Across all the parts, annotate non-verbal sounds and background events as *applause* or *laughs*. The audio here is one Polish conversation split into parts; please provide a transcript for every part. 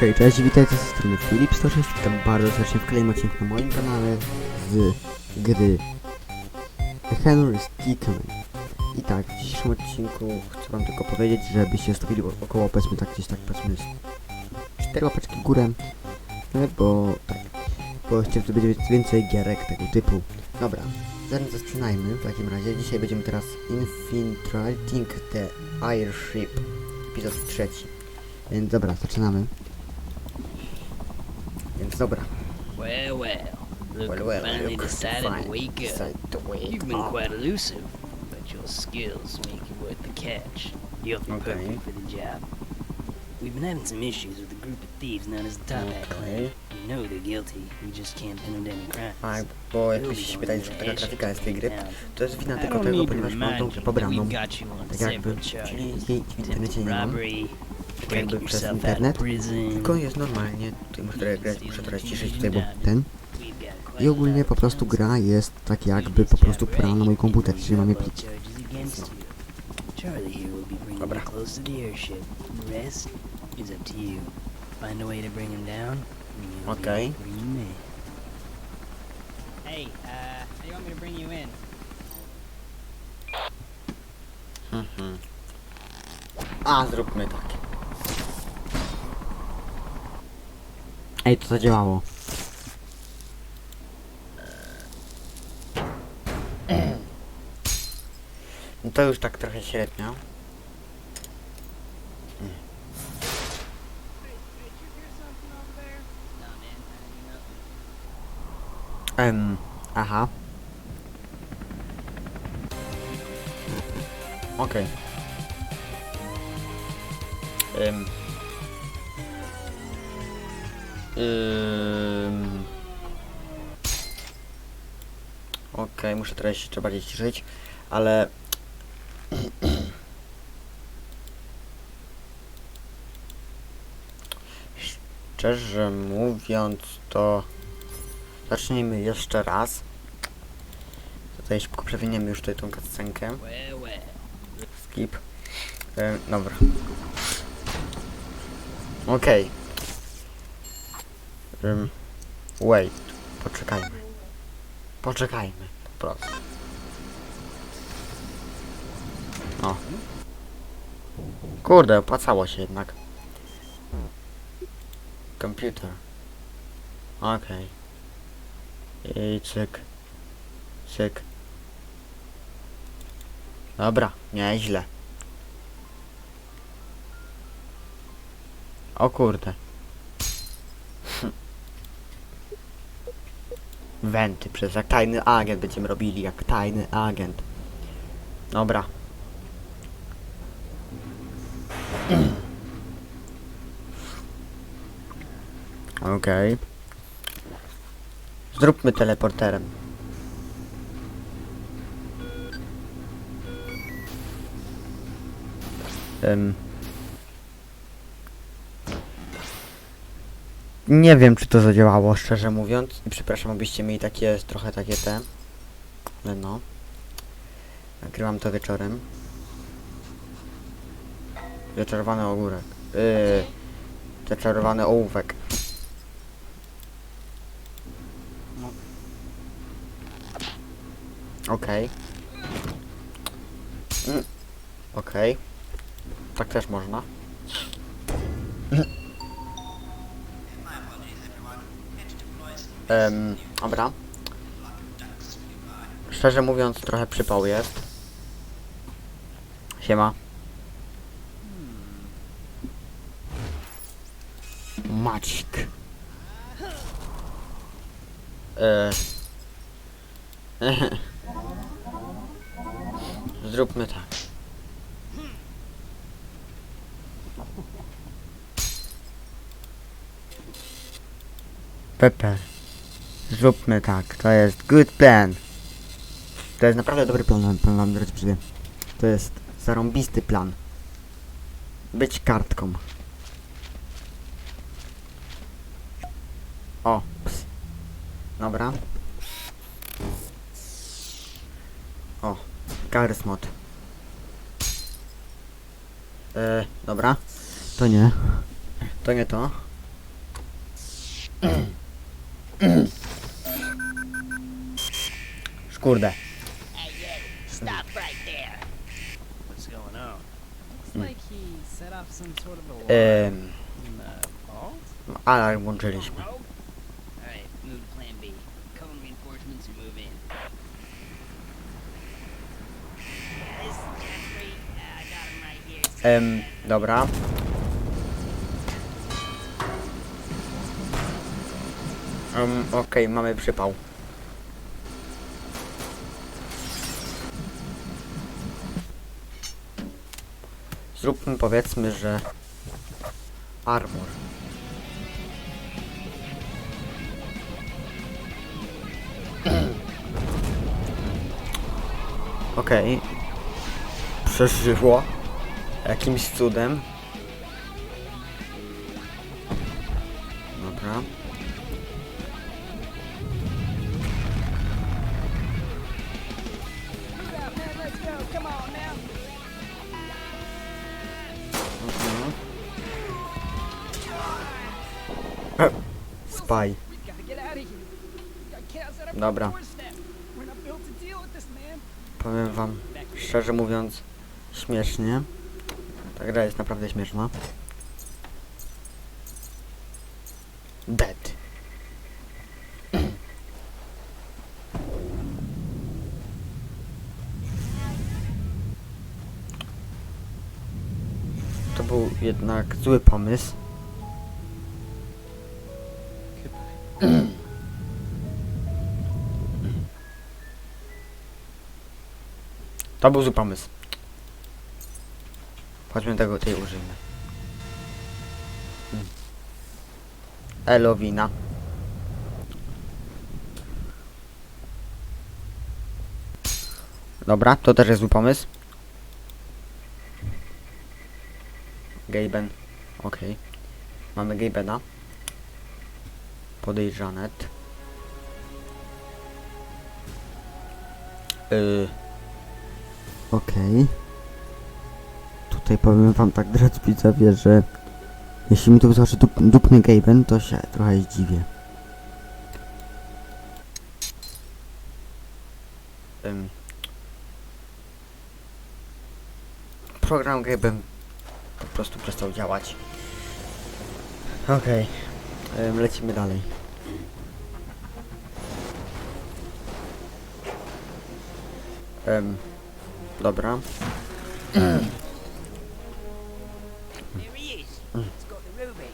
Hej, cześć, witajcie ze strony Filip106, witam bardzo serdecznie w kolejnym odcinku na moim kanale z gry Henry Stickman. I tak, w dzisiejszym odcinku chcę wam tylko powiedzieć, żebyście stawili około, powiedzmy tak, gdzieś tak, powiedzmy z 4 łapeczki górę, e, bo tak, bo chcę zdobyć więcej gierek tego typu. Dobra, zanim zaczynajmy, w takim razie, dzisiaj będziemy teraz Infiltrating the Airship, epizod trzeci. Więc dobra, zaczynamy. Więc dobra. Well, well. Look, Well, well, finally look, decided to wake up. To wake You've been up. quite elusive, but your skills make you worth the catch. You're Okay. perfect for the job. We've been having some issues with a group of thieves known as the Top Hat Clan. We know they're guilty. We just can't pin them to any crimes. Tak, bo pytali, to że the taka grafika jest tej gry, to jest wina tylko tego, ponieważ mam tą grę pobraną. Tak jakby, czyli jej internecie nie mam. Jakby przez internet. Tylko jest normalnie, tutaj muszę trochę grać, muszę teraz ciszyć tutaj, bo ten. I ogólnie po prostu gra jest tak jakby po prostu porana na mój komputer, czyli mam je be bringing Dobra. you close to the airship. The rest is up to you. Find a way to bring him down. and you'll be Okay. Hey, uh, how do you want me to bring you in? Mhm. A, zróbmy tak. Ej, to zadziałało. No to już tak trochę średnio. Em, aha. Okej. Em. Okej, muszę teraz trzeba bardziej ciszyć, ale... Szczerze mówiąc, to... Zacznijmy jeszcze raz. Tutaj szybko przewiniemy już tutaj tą well. Skip. E, dobra. Okej. Ym, wait. Poczekajmy. Poczekajmy. Po prostu. O. Kurde, opłacało się jednak. Komputer. Okej. I cyk. Cyk. Dobra, nieźle. O kurde. Wenty, przez jak tajny agent będziemy robili, jak tajny agent. Dobra. Okej. Zróbmy teleporterem. Em. Nie wiem, czy to zadziałało, szczerze mówiąc. Przepraszam, abyście mieli takie, trochę takie te. Ale no. Nagrywam to wieczorem. Zaczarowany ogórek. Yy, zaczarowany ołówek. No. Okej. Mm. Okej. Tak też można. Em, dobra. Szczerze mówiąc, trochę przypał jest. Siema. Macik. E. *laughs* Zróbmy tak. Pepe. Zróbmy tak. To jest good plan. To jest naprawdę dobry plan, plan wam drodzy przyjdzie. To jest zarąbisty plan. Być kartką. O, ps. Dobra. O, Charismod. E, dobra. To nie. To nie to. *clears throat* *clears throat* Szkurde. Hey, you! Stop right there! What's going on? It's like he set off some sort of alarm Ym, alarm włączyliśmy. Ym, dobra. Um, Okej, mamy przypał. Zróbmy powiedzmy, że armor. Okej. Przeżyło. Jakimś cudem. Spy. Dobra. Powiem wam, szczerze mówiąc, śmiesznie. Ta gra jest naprawdę śmieszna. Dead. To był jednak zły pomysł. To był zły pomysł. Chodźmy tego tej użyjmy. Elowina. Dobra, to też jest zły pomysł. Gaben. Okej. Mamy Gabena. Podejrzanet. Yy. Okej. Tutaj powiem wam tak, drodzy widzowie, że jeśli mi tu zobaczy dup, dupny Gaben, to się trochę zdziwię. Ym. Program Gaben po prostu przestał działać. Okej. Ym, Lecimy dalej. Ym, dobra. There he is. He's got the ruby.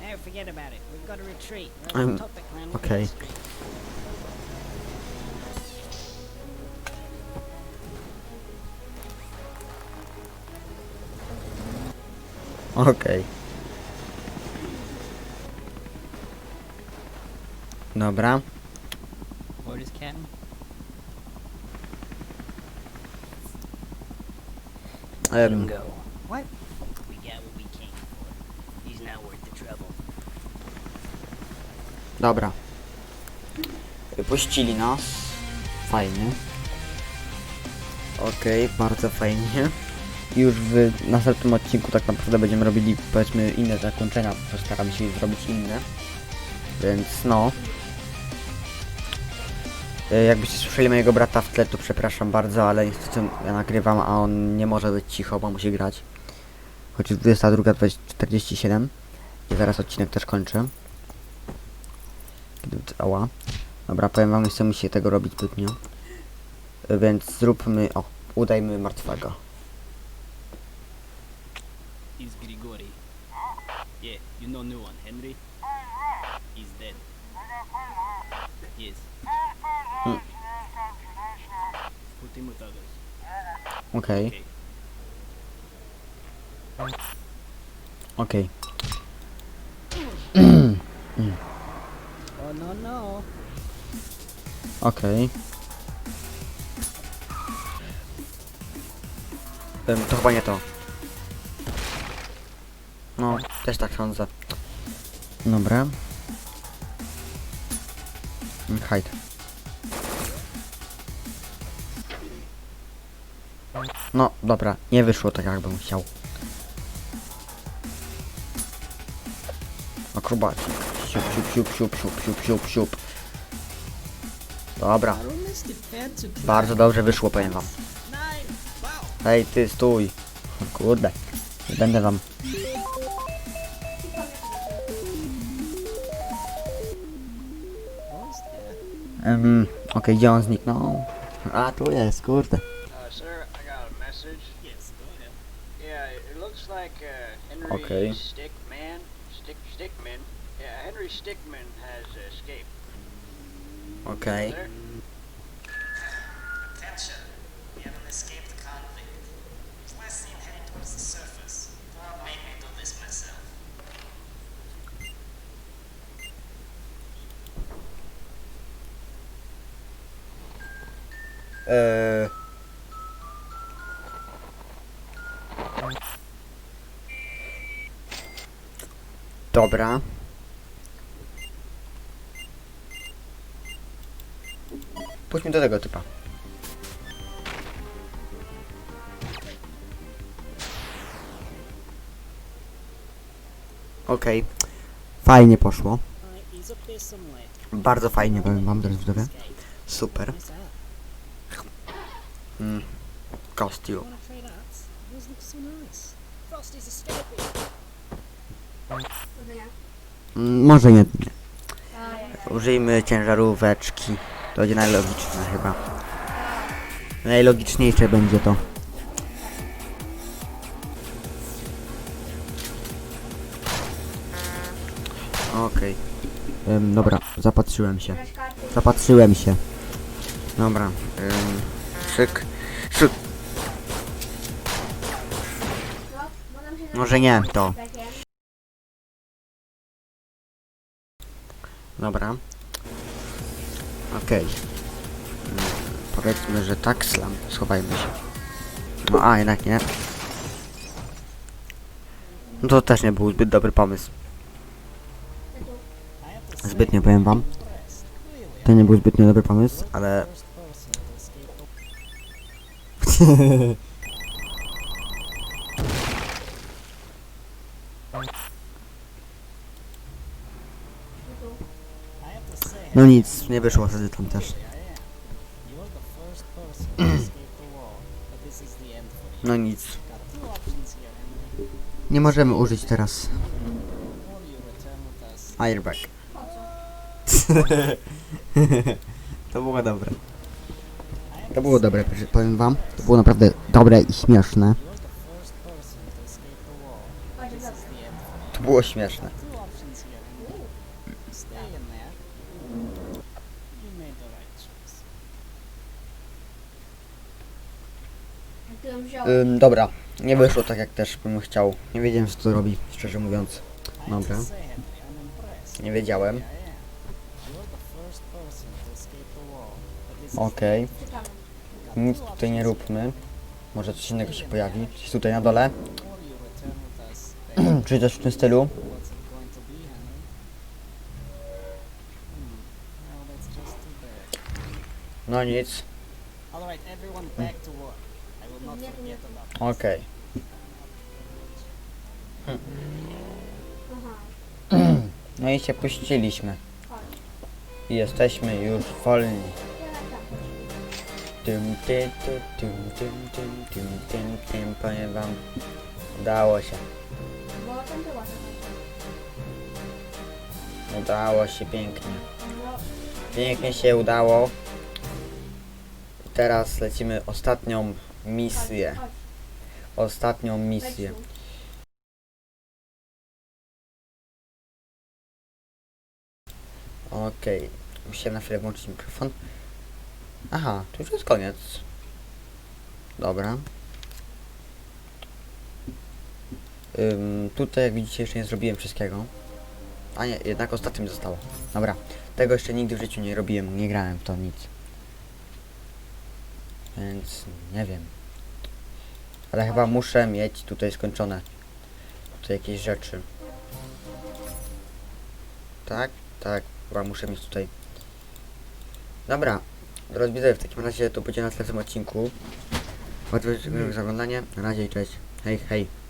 Now forget about it. We've got to retreat. We're Um, on at okay. Okej. Dobra. Let him Em, go. What? We got what we came for. He's not worth the trouble. dobra. Puścili nas. Fajnie. Okej, bardzo fajnie. Już w następnym odcinku tak naprawdę będziemy robili powiedzmy inne zakończenia, postaramy się zrobić inne. Więc no. E, Jakbyście słyszeli mojego brata w tle, to przepraszam bardzo, ale niestety ja nagrywam, a on nie może być cicho, bo musi grać. Choć jest 22.47 i zaraz odcinek też kończę. Ała. Dobra, powiem wam, nie chce mi się tego robić zbytnio. E, Więc zróbmy, o, udajmy martwego. Grigori. Yeah, you know new one, Henry? He's dead. Yes. Hmm. Okej, Okay. okej. Oh, no, no. Okej. Em, To chyba nie to. No, też tak sądzę. Dobra. Mm, No, dobra, nie wyszło tak jakbym chciał. Akrobacik. siup, siup, siup, siup, siup, siup, siup, siup. Dobra, bardzo dobrze wyszło, powiem wam. Hej, ty, stój. Kurde, nie będę wam... Um, Okej, gdzie on zniknął? A, tu jest, kurde. Like uh, Henry Okay. Stickman, Stick Stickman. Yeah, Henry Stickman has escaped. Okej. Sir? Attention! We have an escaped convict. He's last seen heading towards the surface. God made me do this myself. Eee... Dobra. Pójdźmy do tego typa. Okej. Fajnie poszło. Bardzo fajnie powiem wam, drodzy widzowie. Super. Mm. Kostium. Może nie. Użyjmy ciężaróweczki. To będzie najlogiczne chyba. Najlogiczniejsze będzie to. Okej. Dobra, zapatrzyłem się. Zapatrzyłem się. Dobra. Ym, szyk. Szyk. Może nie, to. Dobra. Okej. Mm, Powiedzmy, że tak slam. Schowajmy się. No a, jednak nie. No to też nie był zbyt dobry pomysł. Zbytnio powiem wam. To nie był zbytnio dobry pomysł, ale... *laughs* No nic, nie wyszło wtedy tam też. *clears throat* No nic. Nie możemy użyć teraz airbag. *laughs* to było dobre. To było dobre, powiem wam. To było naprawdę dobre i śmieszne. To escape the wall, but this is the end for you. To było śmieszne. Two options here, Henry. Stay in there. You made the right choice. Ym, dobra, nie wyszło tak jak też bym chciał. Nie wiedziałem co to robi, szczerze mówiąc. Dobra, nie wiedziałem. Okej, nic tutaj nie róbmy. Może coś innego się pojawi. Coś tutaj na dole. Or you return with us. Then Czy coś w tym stylu? No nic. All right, everyone back to work. Okej. No i się puściliśmy. I jesteśmy już wolni. Tym, ty, ty, tym, tym, tym, tym, tym, tym, powiem wam. Udało się. Udało się pięknie. Pięknie się udało. Teraz lecimy ostatnią misję. Ostatnią misję. Okej, musiałem na chwilę włączyć mikrofon. Aha, to już jest koniec. Dobra. Ym, tutaj, jak widzicie, jeszcze nie zrobiłem wszystkiego. A nie, jednak ostatnim zostało. Dobra, tego jeszcze nigdy w życiu nie robiłem, nie grałem w to nic. Więc nie wiem. Ale chyba muszę mieć tutaj skończone. Tutaj jakieś rzeczy. Tak, tak, chyba muszę mieć tutaj. Dobra, drodzy widzowie, w takim razie to będzie na następnym odcinku. Bardzo dziękuję za oglądanie. Na razie i cześć. Hej, hej.